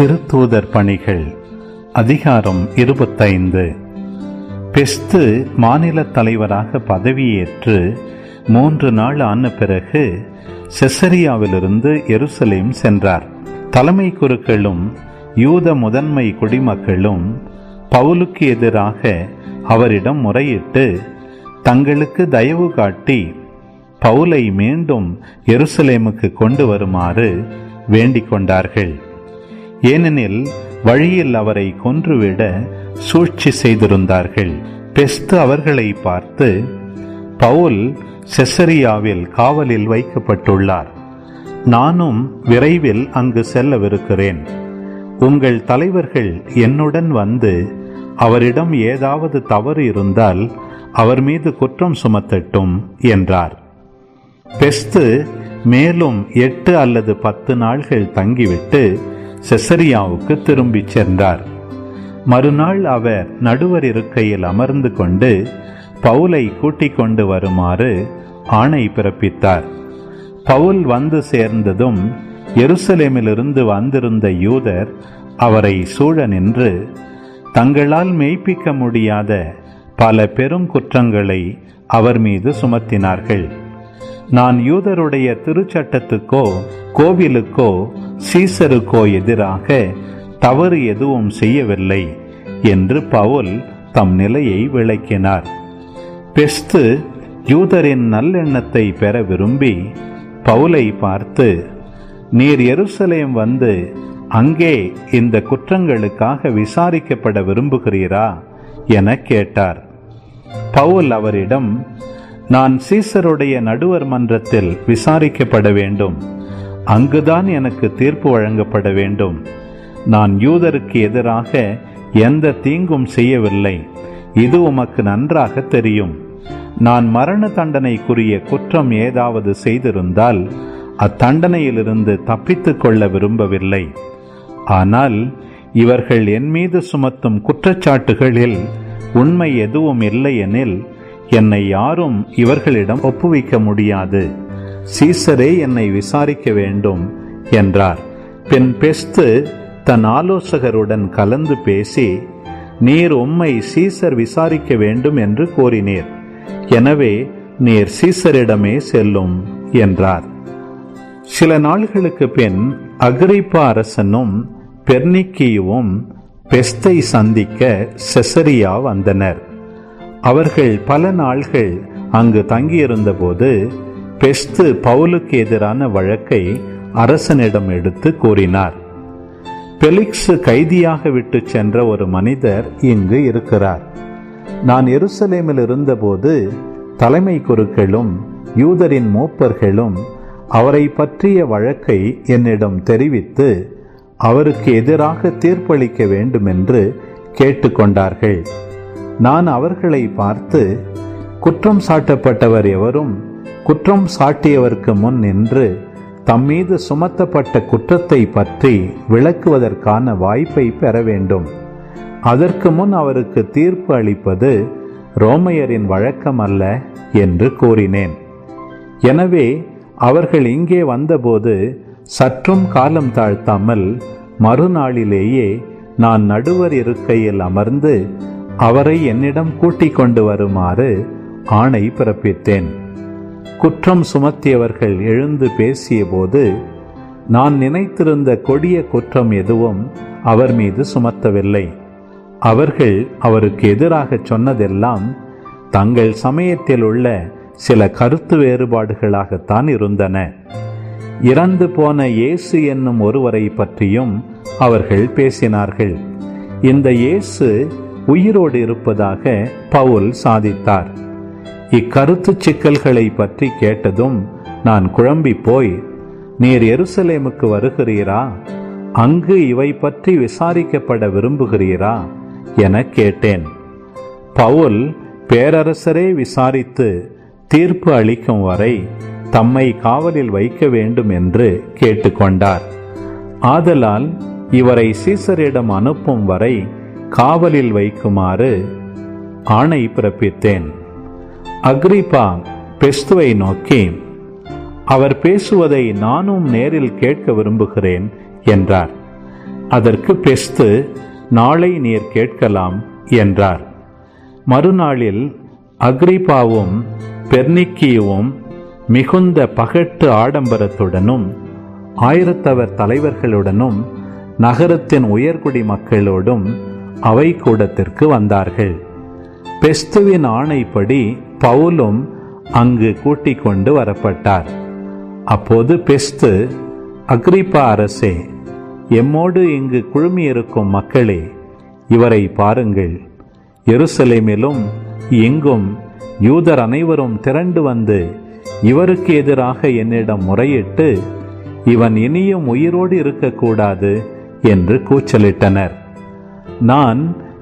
திருத்தூதர் பணிகள் அதிகாரம் இருபத்தைந்து. பெஸ்து மாநில தலைவராக பதவியேற்று மூன்று நாள் ஆன பிறகு செசரியாவிலிருந்து எருசலேம் சென்றார். தலைமை குருக்களும் யூத முதன்மை குடிமக்களும் பவுலுக்கு எதிராக அவரிடம் முறையிட்டு தங்களுக்கு தயவு காட்டி பவுலை மீண்டும் எருசலேமுக்கு கொண்டு வருமாறு வேண்டிக் கொண்டார்கள். ஏனெனில் வழியில் அவரை கொன்றுவிட சூழ்ச்சி செய்திருந்தார்கள். பெஸ்து அவர்களை பார்த்து பவுல் செசரியாவில் காவலில் வைக்கப்பட்டுள்ளார். நானும் விரைவில் அங்கு செல்லவிருக்கிறேன். உங்கள் தலைவர்கள் என்னுடன் வந்து அவரிடம் ஏதாவது தவறு இருந்தால் அவர் மீது குற்றம் சுமத்தட்டும் என்றார். பெஸ்து மேலும் எட்டு அல்லது பத்து நாள்கள் தங்கிவிட்டு செசரியாவுக்கு திரும்பிச் சென்றார். மறுநாள் அவர் நடுவர் இருக்கையில் அமர்ந்து கொண்டு பவுலை கூட்டிக் கொண்டு வருமாறு ஆணை பிறப்பித்தார். பவுல் வந்து சேர்ந்ததும் எருசலேமிலிருந்து வந்திருந்த யூதர் அவரை சூழ நின்று தங்களால் மெய்ப்பிக்க முடியாத பல பெரும் குற்றங்களை அவர் மீது சுமத்தினார்கள். நான் யூதருடைய திருச்சட்டத்துக்கோ கோவிலுக்கோ சீசருக்கோ எதிராக தவறு எதுவும் செய்யவில்லை என்று பவுல் தம் நிலையை விளக்கினார். பெஸ்து யூதரின் நல்லெண்ணத்தை பெற விரும்பி பவுலை பார்த்து நீர் எருசலேம் வந்து அங்கே இந்த குற்றங்களுக்காக விசாரிக்கப்பட விரும்புகிறீரா? என கேட்டார். பவுல் அவரிடம் நான் சீசருடைய நடுவர் மன்றத்தில் விசாரிக்கப்பட வேண்டும். அங்குதான் எனக்கு தீர்ப்பு வழங்கப்பட வேண்டும். நான் யூதருக்கு எதிராக எந்த தீங்கும் செய்யவில்லை. இது உமக்கு நன்றாக தெரியும். நான் மரண தண்டனைக்குரிய குற்றம் ஏதாவது செய்திருந்தால் அத்தண்டனையிலிருந்து தப்பித்துக் கொள்ள விரும்பவில்லை. ஆனால் இவர்கள் என் மீது சுமத்தும் குற்றச்சாட்டுகளில் உண்மை எதுவும் இல்லை எனில் என்னை யாரும் இவர்களிடம் ஒப்புவிக்க முடியாது. சீசரே என்னை விசாரிக்க வேண்டும் என்றார். பின் பெஸ்து தன் ஆலோசகருடன் கலந்து பேசி நீர் உம்மை சீசர் விசாரிக்க வேண்டும் என்று கோரினீர். எனவே நீர் சீசரிடமே செல்லும் என்றார். சில நாள்களுக்கு பின் அக்ரிப்பா அரசனும் பெர்னிக்கியும் பெஸ்தை சந்திக்க செசரியா வந்தனர். அவர்கள் பல நாள்கள் அங்கு தங்கியிருந்தபோது பெஸ்து பவுலுக்கு எதிரான வழக்கை அரசனிடம் எடுத்து கூறினார். பெலிக்ஸ் கைதியாக விட்டு சென்ற ஒரு மனிதர் இங்கு இருக்கிறார். நான் எருசலேமில் இருந்தபோது தலைமை குருக்களும் யூதரின் மூப்பர்களும் அவரை பற்றிய வழக்கை என்னிடம் தெரிவித்து அவருக்கு எதிராக தீர்ப்பளிக்க வேண்டுமென்று கேட்டுக்கொண்டார்கள் நான் அவர்களை பார்த்து குற்றம் சாட்டப்பட்டவர் எவரும் குற்றம் சாட்டியவருக்கு முன் நின்று தம் மீது சுமத்தப்பட்ட குற்றத்தை பற்றி விளக்குவதற்கான வாய்ப்பை பெற வேண்டும். அதற்கு முன் அவருக்கு தீர்ப்பு அளிப்பது ரோமையரின் வழக்கம் அல்ல என்று கூறினேன். எனவே அவர்கள் இங்கே வந்தபோது சற்றும் காலம் தாழ்த்தாமல் மறுநாளிலேயே நான் நடுவர் இருக்கையில் அமர்ந்து அவரை என்னிடம் கூட்டிக் கொண்டு வருமாறு ஆணை பிறப்பித்தேன். குற்றம் சுமத்தியவர்கள் எழுந்து பேசியபோது நான் நினைத்திருந்த கொடிய குற்றம் எதுவும் அவர் மீது சுமத்தவில்லை. அவர்கள் அவருக்கு எதிராக சொன்னதெல்லாம் தங்கள் சமயத்தில் உள்ள சில கருத்து வேறுபாடுகளாகத்தான் இருந்தன. இறந்து போன இயேசு என்னும் ஒருவரை பற்றியும் அவர்கள் பேசினார்கள். இந்த இயேசு உயிரோடு இருப்பதாக பவுல் சாதித்தார். இக்கருத்து சிக்கல்களை பற்றி கேட்டதும் நான் குழம்பி போய் நீர் எருசலேமுக்கு வருகிறீரா? அங்கு இவை பற்றி விசாரிக்கப்பட விரும்புகிறீரா? என கேட்டேன். பவுல் பேரரசரே விசாரித்து தீர்ப்பு அளிக்கும் வரை தம்மை காவலில் வைக்க வேண்டும் என்று கேட்டுக்கொண்டார். ஆதலால் இவரை சீசரிடம் அனுப்பும் வரை காவலில் வைக்குமாறு ஆணை பிறப்பித்தேன். அக்ரிபா பெஸ்துவை நோக்கி அவர் பேசுவதை நானும் நேரில் கேட்க விரும்புகிறேன் என்றார். அதற்கு பெஸ்து நாளை நீர் கேட்கலாம் என்றார். மறுநாளில் அக்ரிபாவும் பெர்னிக்கியும் மிகுந்த பகட்டு ஆடம்பரத்துடனும் ஆயிரத்தவர் தலைவர்களுடனும் நகரத்தின் உயர்குடி மக்களோடும் அவை கூடத்திற்கு வந்தார்கள். பெஸ்துவின் ஆணைப்படி பவுலும் அங்கு கூட்டிக் கொண்டு வரப்பட்டார். அப்போது பெஸ்து அக்ரிப்பா அரசே எம்மோடு இங்கு குழுமியிருக்கும் மக்களே இவரை பாருங்கள். எருசலேமிலும் எங்கும் யூதர் அனைவரும் திரண்டு வந்து இவருக்கு எதிராக என்னிடம் முறையிட்டு இவன் இனியும் உயிரோடு இருக்கக்கூடாது என்று கூச்சலிட்டனர். நான்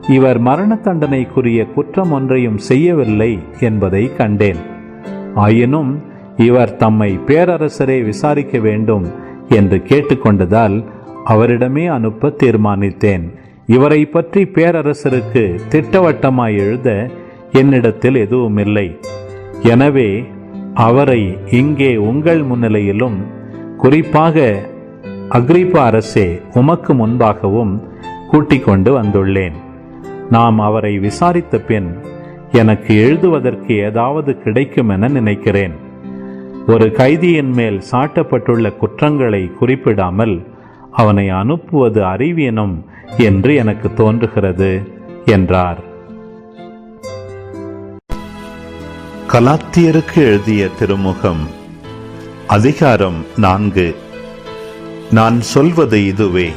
இவர் மரண தண்டனைக்குரிய குற்றம் ஒன்றையும் செய்யவில்லை என்பதை கண்டேன். ஆயினும் இவர் தம்மை பேரரசரே விசாரிக்க வேண்டும் என்று கேட்டுக்கொண்டதால் அவரிடமே அனுப்ப தீர்மானித்தேன். இவரை பற்றி பேரரசருக்கு திட்டவட்டமாய் எழுத என்னிடத்தில் எதுவும் இல்லை எனவே அவரை இங்கே உங்கள் முன்னிலையிலும் குறிப்பாக அக்ரிப்பா அரசே உமக்கு முன்பாகவும் கூட்டிக் கொண்டு வந்துள்ளேன். நாம் அவரை விசாரித்த பின் எனக்கு எழுதுவதற்கு ஏதாவது கிடைக்கும் என நினைக்கிறேன். ஒரு கைதியின் மேல் சாட்டப்பட்டுள்ள குற்றங்களை குறிப்பிடாமல் அவனை அனுப்புவது அறிவீனம் என்று எனக்கு தோன்றுகிறது என்றார். கலாத்தியருக்கு எழுதிய திருமுகம் அதிகாரம் நான்கு. நான் சொல்வது இதுவே.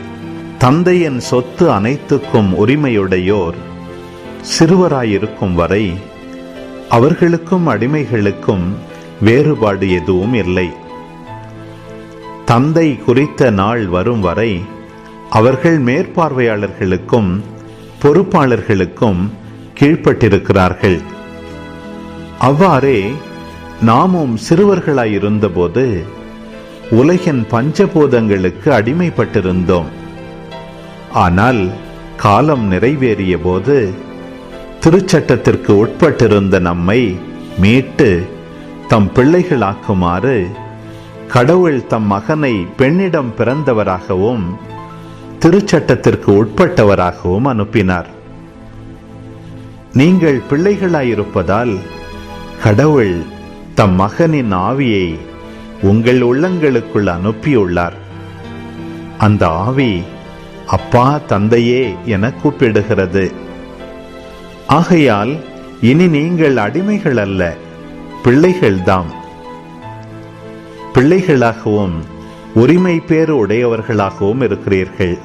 தந்தையின் சொத்து அனைத்துக்கும் உரிமையுடையோர் சிறுவராயிருக்கும் வரை அவர்களுக்கும் அடிமைகளுக்கும் வேறுபாடு எதுவும் இல்லை. தந்தை குறித்த நாள் வரும் வரை அவர்கள் மேற்பார்வையாளர்களுக்கும் பொறுப்பாளர்களுக்கும் கீழ்ப்பட்டிருக்கிறார்கள். அவ்வாறே நாமும் சிறுவர்களாயிருந்தபோது உலகின் பஞ்சபூதங்களுக்கு அடிமைப்பட்டிருந்தோம். ஆனால் காலம் நிறைவேறிய போது திருச்சட்டத்திற்கு உட்பட்டிருந்த நம்மை மீட்டு தம் பிள்ளைகளாக்குமாறு கடவுள் தம் மகனை பெண்ணிடம் பிறந்தவராகவும் திருச்சட்டத்திற்கு உட்பட்டவராகவும் அனுப்பினார். நீங்கள் பிள்ளைகளாயிருப்பதால் கடவுள் தம் மகனின் ஆவியை உங்கள் உள்ளங்களுக்குள் அனுப்பியுள்ளார். அந்த ஆவி அப்பா தந்தையே என கூப்பிடுகிறது. ஆகையால் இனி நீங்கள் அடிமைகள் அல்ல பிள்ளைகள்தாம். பிள்ளைகளாகவும் உரிமை பேறு உடையவர்களாகவும் இருக்கிறீர்கள்.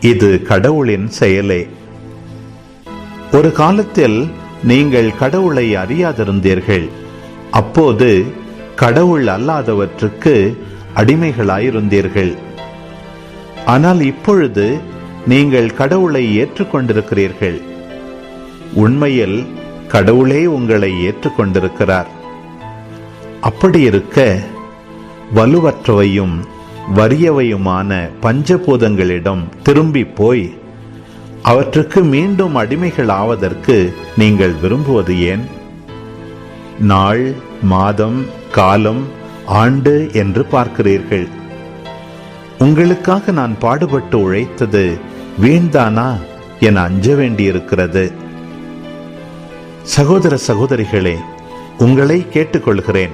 இது கடவுளின் செயலே. ஒரு காலத்தில் நீங்கள் கடவுளை அறியாதிருந்தீர்கள். அப்போது கடவுள் அல்லாதவற்றுக்கு அடிமைகளாயிருந்தீர்கள். ஆனால் இப்பொழுது நீங்கள் கடவுளை ஏற்றுக்கொண்டிருக்கிறீர்கள். உண்மையில் கடவுளே உங்களை ஏற்றுக்கொண்டிருக்கிறார். அப்படி இருக்க வலுவற்றவையும் வறியவையுமான பஞ்சபூதங்களிடம் திரும்பி போய் அவற்றுக்கு மீண்டும் அடிமைகள் ஆவதற்கு நீங்கள் விரும்புவது ஏன்? நாள் மாதம் காலம் ஆண்டு என்று பார்க்கிறீர்கள். உங்களுக்காக நான் பாடுபட்டு உழைத்தது வீண்தானா என அஞ்ச வேண்டியிருக்கிறது. சகோதர சகோதரிகளே உங்களை கேட்டுக்கொள்கிறேன்.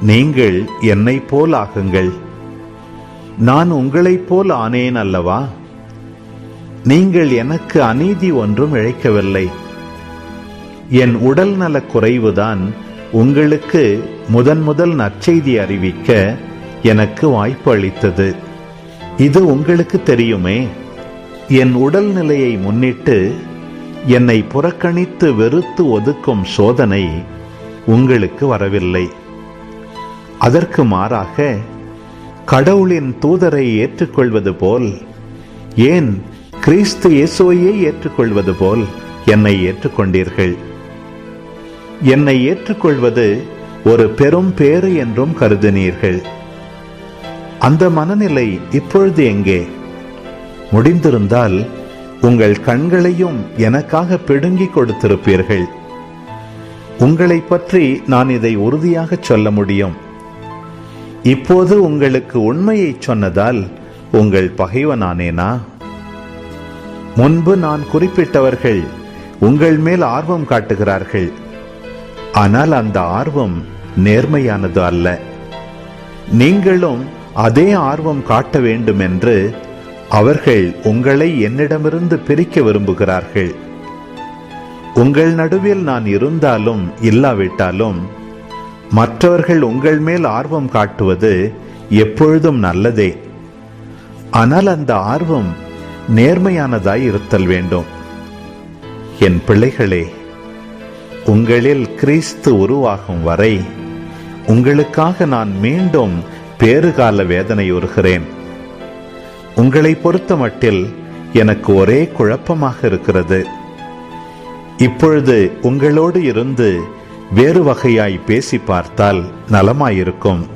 நீங்கள் என்னை போல் ஆகுங்கள். நான் உங்களைப் போல் ஆனேன் அல்லவா? நீங்கள் எனக்கு அநீதி ஒன்றும் இழைக்கவில்லை. என் உடல் நலக் குறைவுதான் உங்களுக்கு முதன் முதல் நற்செய்தி அறிவிக்க எனக்கு வாய்ப்பு அளித்தது இது உங்களுக்கு தெரியுமே. என் உடல் நிலையை முன்னிட்டு என்னை புறக்கணித்து வெறுத்து ஒதுக்கும் சோதனை உங்களுக்கு வரவில்லை. அதற்கு மாறாக கடவுளின் தூதரை ஏற்றுக்கொள்வது போல் ஏன் கிறிஸ்து இயேசுவையே ஏற்றுக்கொள்வது போல் என்னை ஏற்றுக்கொண்டீர்கள்? என்னை ஏற்றுக்கொள்வது ஒரு பெரும் பேறு என்றும் கருதினீர்கள். அந்த மனநிலை இப்பொழுது எங்கே? முடிந்திருந்தால் உங்கள் கண்களையும் எனக்காக பிடுங்கி கொடுத்திருப்பீர்கள். உங்களை பற்றி நான் இதை உறுதியாக சொல்ல முடியும். இப்போது உங்களுக்கு உண்மையை சொன்னதால் உங்கள் பகைவனானேனா? முன்பு நான் குறிப்பிட்டவர்கள் உங்கள் மேல் ஆர்வம் காட்டுகிறார்கள். ஆனால் அந்த ஆர்வம் நேர்மையானது அல்ல. நீங்களும் அதே ஆர்வம் காட்ட வேண்டும் என்று அவர்கள் உங்களை என்னிடமிருந்து பிரிக்க விரும்புகிறார்கள். உங்கள் நடுவில் நான் இருந்தாலும் இல்லாவிட்டாலும் மற்றவர்கள் உங்கள் மேல் ஆர்வம் காட்டுவது எப்பொழுதும் நல்லதே. ஆனால் அந்த ஆர்வம் நேர்மையானதாய் இருத்தல் வேண்டும். என் பிள்ளைகளே உங்களில் கிறிஸ்து உருவாகும் வரை உங்களுக்காக நான் மீண்டும் பேறுகால வேதனையுறுகிறேன். உங்களை பொறுத்த மட்டில் எனக்கு ஒரே குழப்பமாக இருக்கிறது. இப்பொழுது உங்களோடு இருந்து வேறு வகையாய் பேசி பார்த்தால் நலமாயிருக்கும்.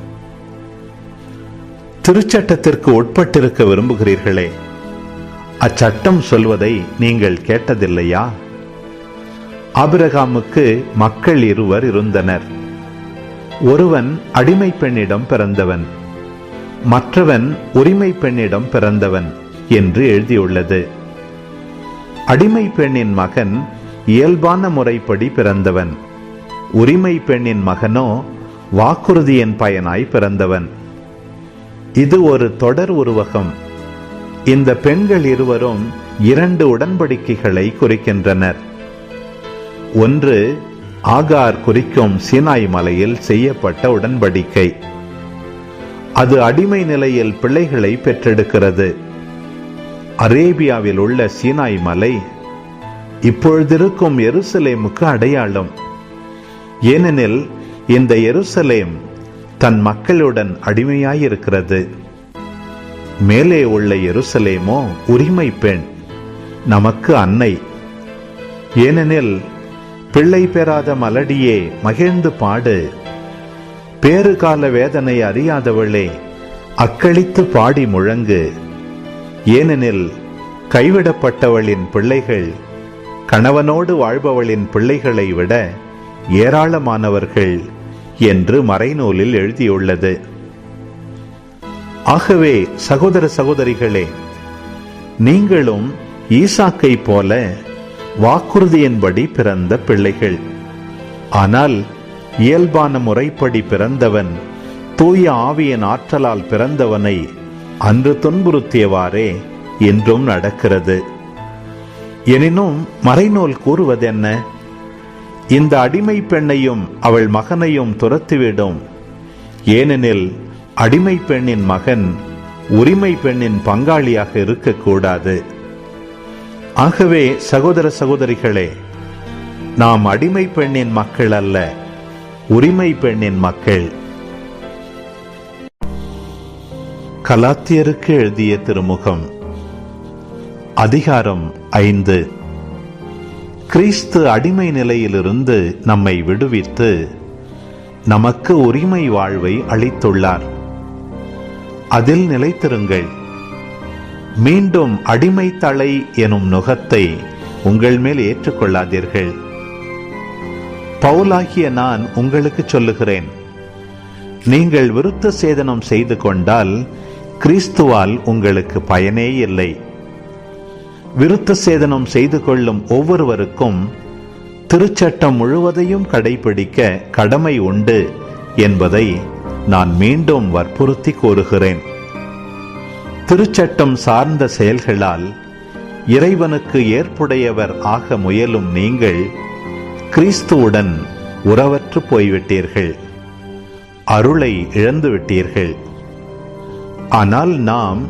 திருச்சட்டத்திற்கு உட்பட்டிருக்க விரும்புகிறீர்களே அச்சட்டம் சொல்வதை நீங்கள் கேட்டதில்லையா? ஆபிரகாமுக்கு மக்கள் இருவர் இருந்தனர். ஒருவன் அடிமை பெண்ணிடம் பிறந்தவன் மற்றவன் உரிமை பெண்ணிடம் பிறந்தவன் என்று எழுதியுள்ளது. அடிமை பெண்ணின் மகன் இயல்பான முறைப்படி பிறந்தவன் உரிமை பெண்ணின் மகனோ வாக்குறுதியின் பயனாய் பிறந்தவன். இது ஒரு தொடர் உருவகம். இந்த பெண்கள் இருவரும் இரண்டு உடன்படிக்கைகளை குறிக்கின்றனர். ஒன்று ஆகார் குறிக்கும் சீனாய் மலையில் செய்யப்பட்ட உடன்படிக்கை. அது அடிமை நிலையில் பிள்ளைகளை பெற்றெடுக்கிறது. அரேபியாவில் உள்ள சீனாய் மலை இப்பொழுதிருக்கும் எருசலேமுக்கு அடையாளம். ஏனெனில் இந்த எருசலேம் தன் மக்களுடன் அடிமையாயிருக்கிறது. மேலே உள்ள எருசலேமோ உரிமை பெண் நமக்கு அன்னை. ஏனெனில் பிள்ளை பெறாத மலடியே மகிழ்ந்து பாடு. பேறுகால வேதனை அறியாதவளே அக்களித்து பாடி முழங்கு. ஏனெனில் கைவிடப்பட்டவளின் பிள்ளைகள் கணவனோடு வாழ்பவளின் பிள்ளைகளை விட ஏராளமானவர்கள் என்று மறைநூலில் எழுதியுள்ளது. ஆகவே சகோதர சகோதரிகளே நீங்களும் ஈசாக்கை போல வாக்குறுதியின்படி பிறந்த பிள்ளைகள். ஆனால் இயல்பான முறைப்படி பிறந்தவன் தூய ஆவியின் ஆற்றலால் பிறந்தவனை அன்று துன்புறுத்தியவாறே இன்றும் நடக்கிறது. எனினும் மறைநூல் கூறுவதென்ன? இந்த அடிமை பெண்ணையும் அவள் மகனையும் துரத்திவிடும். ஏனெனில் அடிமை பெண்ணின் மகன் உரிமை பெண்ணின் பங்காளியாக இருக்கக்கூடாது. ஆகவே சகோதர சகோதரிகளே நாம் அடிமை பெண்ணின் மக்கள் அல்ல உரிமை பெண்ணின் மக்கள். கலாத்தியருக்கு எழுதிய திருமுகம் அதிகாரம் ஐந்து. கிறிஸ்து அடிமை நிலையிலிருந்து நம்மை விடுவித்து நமக்கு உரிமை வாழ்வை அளித்துள்ளார். அதில் நிலைத்திருங்கள். மீண்டும் அடிமை தலை எனும் நுகத்தை உங்கள் மேல் ஏற்றுக்கொள்ளாதீர்கள். பவுலாகிய நான் உங்களுக்கு சொல்லுகிறேன். நீங்கள் விருத்த சேதனம் செய்து கொண்டால் கிறிஸ்துவால் உங்களுக்கு பயனே இல்லை. விருத்த சேதனம் செய்து கொள்ளும் ஒவ்வொருவருக்கும் திருச்சட்டம் முழுவதையும் கடைபிடிக்க கடமை உண்டு என்பதை நான் மீண்டும் வற்புறுத்தி கூறுகிறேன். திருச்சட்டம் சார்ந்த செயல்களால் இறைவனுக்கு ஏற்புடையவர் ஆக முயலும் நீங்கள் கிறிஸ்துவுடன் உறவற்று போய்விட்டீர்கள். அருளை இழந்துவிட்டீர்கள். ஆனால் நாம்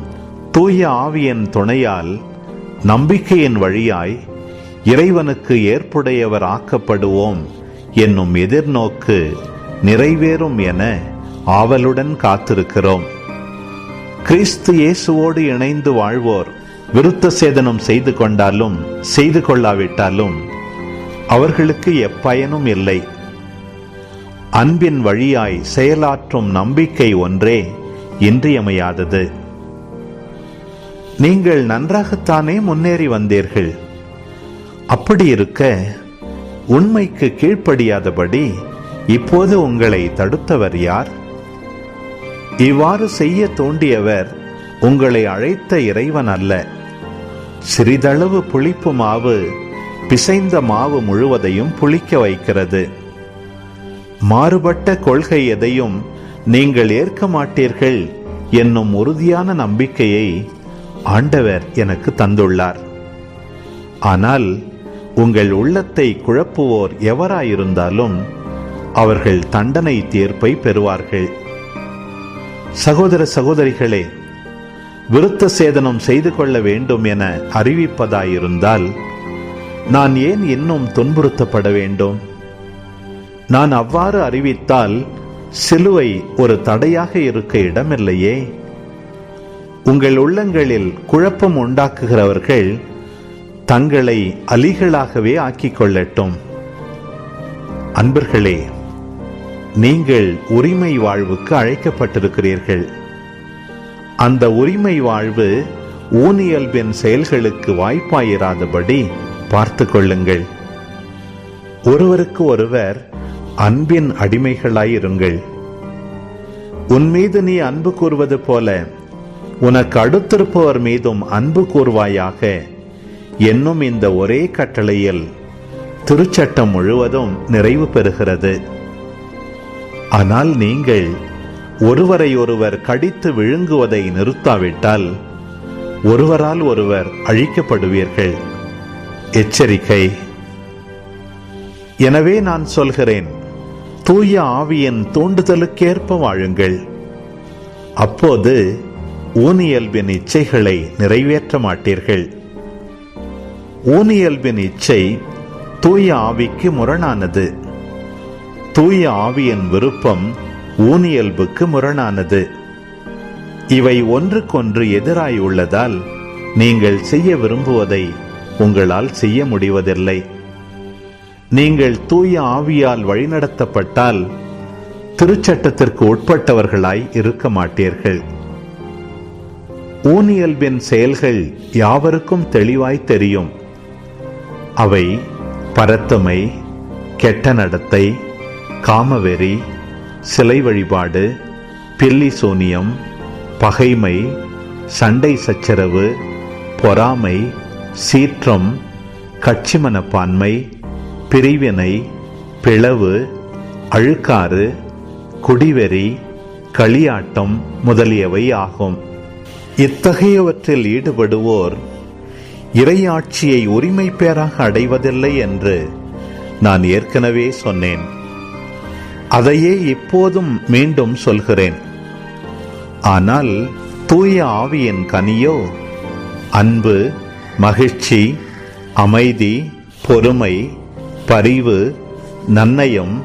தூய ஆவியின் துணையால் நம்பிக்கையின் வழியாய் இறைவனுக்கு ஏற்புடையவர் ஆக்கப்படுவோம் என்னும் எதிர்நோக்கு நிறைவேறும் என ஆவலுடன் காத்திருக்கிறோம். கிறிஸ்து இயேசுவோடு இணைந்து வாழ்வோர் விருத்த சேதனம் செய்து கொண்டாலும் செய்து கொள்ளாவிட்டாலும் அவர்களுக்கு எப்பயனும் இல்லை. அன்பின் வழியாய் செயலாற்றும் நம்பிக்கை ஒன்றே இன்றியமையாதது. நீங்கள் நன்றாகத்தானே முன்னேறி வந்தீர்கள். அப்படி இருக்க உண்மைக்கு கீழ்ப்படியாதபடி இப்போது உங்களை தடுத்தவர் யார்? இவ்வாறு செய்ய தோண்டியவர் உங்களை அழைத்த இறைவன் அல்ல. சிறிதளவு புளிப்பு மாவு பிசைந்த மாவு முழுவதையும் புளிக்க வைக்கிறது. மாறுபட்ட கொள்கை எதையும் நீங்கள் ஏற்க மாட்டீர்கள் என்னும் உறுதியான நம்பிக்கையை ஆண்டவர் எனக்கு தந்துள்ளார். ஆனால் உங்கள் உள்ளத்தை குழப்புவோர் எவராயிருந்தாலும் அவர்கள் தண்டனை தீர்ப்பை பெறுவார்கள். சகோதர சகோதரிகளே விருத்த சேதனம் செய்து கொள்ள வேண்டும் என அறிவிப்பதாயிருந்தால் நான் ஏன் இன்னும் துன்புறுத்தப்பட வேண்டும்? நான் அவ்வாறு அறிவித்தால் சிலுவை ஒரு தடையாக இருக்க இடமில்லையே? உங்கள் உள்ளங்களில் குழப்பம் உண்டாக்குகிறவர்கள் தங்களை அலிகளாகவே ஆக்கிக் கொள்ளட்டும். அன்பர்களே நீங்கள் உரிமை வாழ்வுக்கு அழைக்கப்பட்டிருக்கிறீர்கள். அந்த உரிமை வாழ்வு ஊனியல்பின் செயல்களுக்கு வாய்ப்பாயிராதபடி பார்த்து கொள்ளுங்கள். ஒருவருக்கு ஒருவர் அன்பின் அடிமைகளாயிருங்கள். உன் மீது நீ அன்பு கூறுவது போல உனக்கு அடுத்திருப்பவர் மீதும் அன்பு கூறுவாயாக. என்னும் இந்த ஒரே கட்டளையில் திருச்சட்டம் முழுவதும் நிறைவு பெறுகிறது. ஆனால் நீங்கள் ஒருவரை ஒருவர் கடித்து விழுங்குவதை நிறுத்தாவிட்டால் ஒருவரால் ஒருவர் அழிக்கப்படுவீர்கள். எச்சரிக்கை. எனவே நான் சொல்கிறேன் தூய ஆவியின் தூண்டுதலுக்கேற்ப வாழுங்கள். அப்போது ஊனியல்பின் இச்சைகளை நிறைவேற்ற மாட்டீர்கள். ஊனியல்பின் இச்சை தூய ஆவிக்கு முரணானது. தூய ஆவியின் விருப்பம் ஊனியல்புக்கு முரணானது. இவை ஒன்றுக்கொன்று எதிராய் உள்ளதால் நீங்கள் செய்ய விரும்புவதை உங்களால் செய்ய முடிவதில்லை. நீங்கள் தூய ஆவியால் வழிநடத்தப்பட்டால் திருச்சட்டத்திற்கு உட்பட்டவர்களாய் இருக்க மாட்டீர்கள். ஊனியல்பின் செயல்கள் யாவருக்கும் தெளிவாய் தெரியும். அவை பரத்தமை கெட்ட நடத்தை காமவெறி சிலை வழிபாடு பில்லி சோனியம் பகைமை சண்டை சச்சரவு பொறாமை சீற்றம் கட்சி மனப்பான்மை பிரிவினை பிளவு அழுக்காறு குடிவெறி களியாட்டம் முதலியவை ஆகும். இத்தகையவற்றில் ஈடுபடுவோர் இறையாட்சியை உரிமை பேராக அடைவதில்லை என்று நான் ஏற்கனவே சொன்னேன். அதையே இப்போதும் மீண்டும் சொல்கிறேன். ஆனால் தூய ஆவியின் கனியோ அன்பு மகிழ்ச்சி அமைதி பொறுமை பரிவு நன்னயம்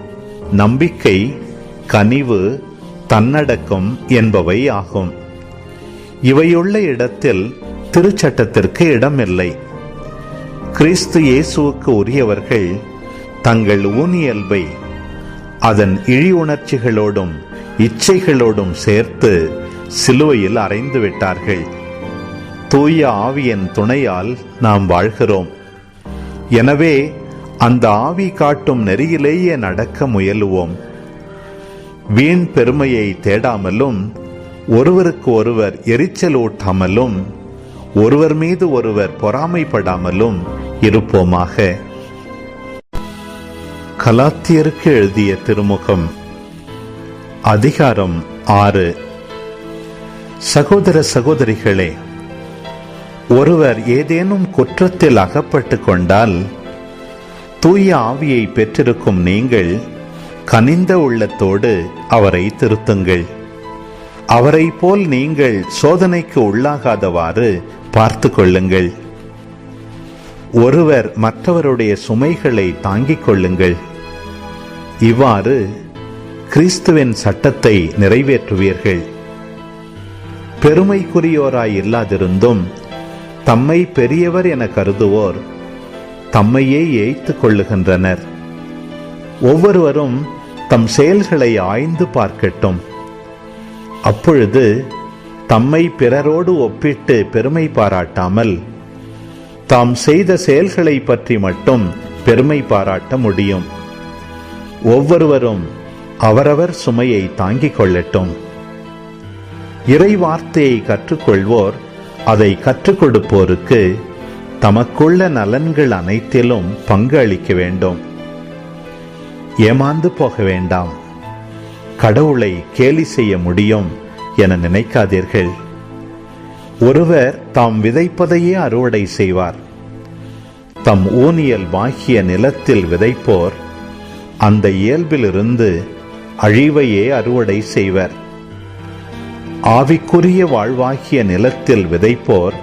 நம்பிக்கை கனிவு தன்னடக்கம் என்பவை ஆகும். இவையுள்ள இடத்தில் திருச்சட்டத்திற்கு இடமில்லை. கிறிஸ்து இயேசுவுக்கு உரியவர்கள் தங்கள் ஊனியல்பை அதன் இழி உணர்ச்சிகளோடும் இச்சைகளோடும் சேர்த்து சிலுவையில் அறைந்து விட்டார்கள். தூய ஆவியின் துணையால் நாம் வாழ்கிறோம். எனவே அந்த ஆவி காட்டும் நெறியிலேயே நடக்க முயலுவோம். வீண் பெருமையை தேடாமலும் ஒருவருக்கு ஒருவர் எரிச்சல் ஊட்டாமலும் ஒருவர் மீது ஒருவர் பொறாமைப்படாமலும் இருப்போமாக. கலாத்தியருக்கு எழுதிய திருமுகம். அதிகாரம் ஆறு. சகோதர சகோதரிகளே ஒருவர் ஏதேனும் குற்றத்தில் அகப்பட்டு கொண்டால் தூய ஆவியை பெற்றிருக்கும் நீங்கள் கனிந்த உள்ளத்தோடு அவரை திருத்துங்கள். அவரை போல் நீங்கள் சோதனைக்கு உள்ளாகாதவாறு பார்த்து கொள்ளுங்கள். ஒருவர் மற்றவருடைய சுமைகளை தாங்கிக் கொள்ளுங்கள். இவ்வாறு கிறிஸ்துவின் சட்டத்தை நிறைவேற்றுவீர்கள். பெருமைக்குரியோராய் இல்லாதிருந்தும் தம்மை பெரியவர் என கருதுவோர் தம்மையே ஏய்த்துக் கொள்ளுகின்றனர். ஒவ்வொருவரும் தம் செயல்களை ஆய்ந்து பார்க்கட்டும். அப்பொழுது தம்மை பிறரோடு ஒப்பிட்டு பெருமை பாராட்டாமல் தாம் செய்த செயல்களை பற்றி மட்டும் பெருமை பாராட்ட முடியும். ஒவ்வொருவரும் அவரவர் சுமையை தாங்கிக் கொள்ளட்டும். இறை வார்த்தையை கற்றுக்கொள்வோர் அதை கற்றுக் கொடுப்போருக்கு தமக்குள்ள நலன்கள் அனைத்திலும் பங்கு அளிக்க வேண்டும். ஏமாந்து போக வேண்டாம். கடவுளை கேலி செய்ய முடியும் என நினைக்காதீர்கள். ஒருவர் தாம் விதைப்பதையே அறுவடை செய்வார். தம் ஊனியல் வாகிய நிலத்தில் விதைப்போர் அந்த இயல்பிலிருந்து அழிவையே அறுவடை செய்வர். ஆவிக்குரிய வாழ்வாகிய நிலத்தில் விதைப்போர்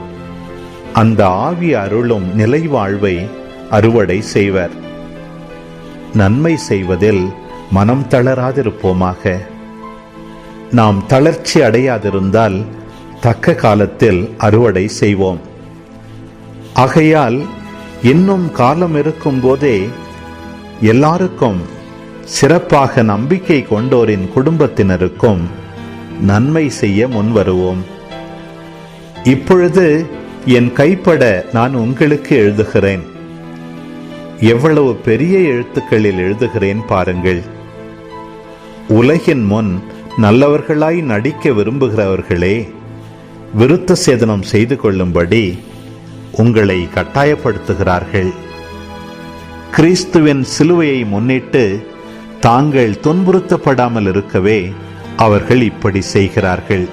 அந்த ஆவி அருளும் நிலை வாழ்வை அறுவடை செய்வர். நன்மை செய்வதில் மனம் தளராதிருப்போமாக. நாம் தளர்ச்சி அடையாதிருந்தால் தக்க காலத்தில் அறுவடை செய்வோம். ஆகையால் இன்னும் காலம் இருக்கும் போதே எல்லாருக்கும் சிறப்பாக நம்பிக்கை கொண்டோரின் குடும்பத்தினருக்கும் நன்மை செய்ய முன்வருவோம். இப்பொழுது என் கைப்பட நான் உங்களுக்கு எழுதுகிறேன். எவ்வளவு பெரிய எழுத்துக்களில் எழுதுகிறேன் பாருங்கள். உலகின் முன் நல்லவர்களாய் நடிக்க விரும்புகிறவர்களே விருத்த சேதனம் செய்து கொள்ளும்படி உங்களை கட்டாயப்படுத்துகிறார்கள். கிறிஸ்துவின் சிலுவையை முன்னிட்டு தாங்கள் துன்புறுத்தப்படாமல் இருக்கவே அவர்கள் இப்படி செய்கிறார்கள்.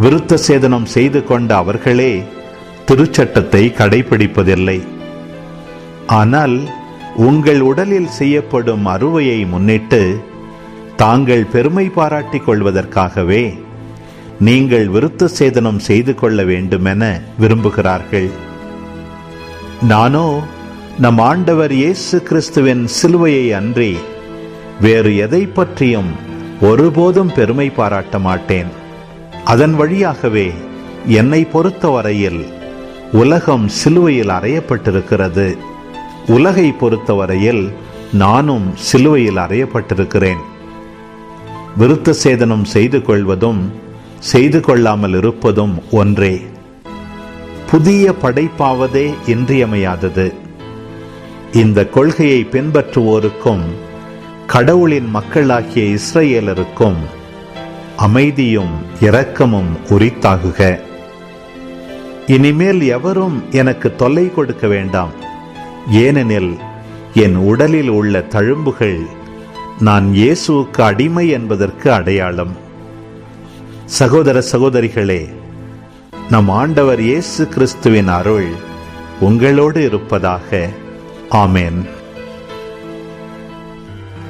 விருத்த சேதனம் செய்து கொண்ட அவர்களே திருச்சட்டத்தை கடைபிடிப்பதில்லை. ஆனால் உங்கள் உடலில் செய்யப்படும் அறுவையை முன்னிட்டு தாங்கள் பெருமை பாராட்டிக் கொள்வதற்காகவே நீங்கள் விருத்த சேதனம் செய்து கொள்ள வேண்டுமென விரும்புகிறார்கள். நானோ நம் ஆண்டவர் இயேசு கிறிஸ்துவின் சிலுவையை அன்றி வேறு எதை பற்றியும் ஒருபோதும் பெருமை பாராட்ட மாட்டேன். அதன் வழியாகவே என்னை பொறுத்தவரையில் உலகம் சிலுவையில் அறையப்பட்டிருக்கிறது. உலகை பொறுத்தவரையில் நானும் சிலுவையில் அறையப்பட்டிருக்கிறேன். விருத்த சேதனம் செய்து கொள்வதும் செய்து கொள்ளாமல் இருப்பதும் ஒன்றே. புதிய படைப்பாவதே இன்றியமையாதது. இந்த கொள்கையை பின்பற்றுவோருக்கும் கடவுளின் மக்களாகிய இஸ்ரேலருக்கும் அமைதியும் இரக்கமும் உரித்தாகுக. இனிமேல் எவரும் எனக்கு தொல்லை கொடுக்க வேண்டாம். ஏனெனில் என் உடலில் உள்ள தழும்புகள் நான் இயேசுவுக்கு அடிமை என்பதற்கு அடையாளம். சகோதர சகோதரிகளே நம் ஆண்டவர் இயேசு கிறிஸ்துவின் அருள் உங்களோடு இருப்பதாக Amen.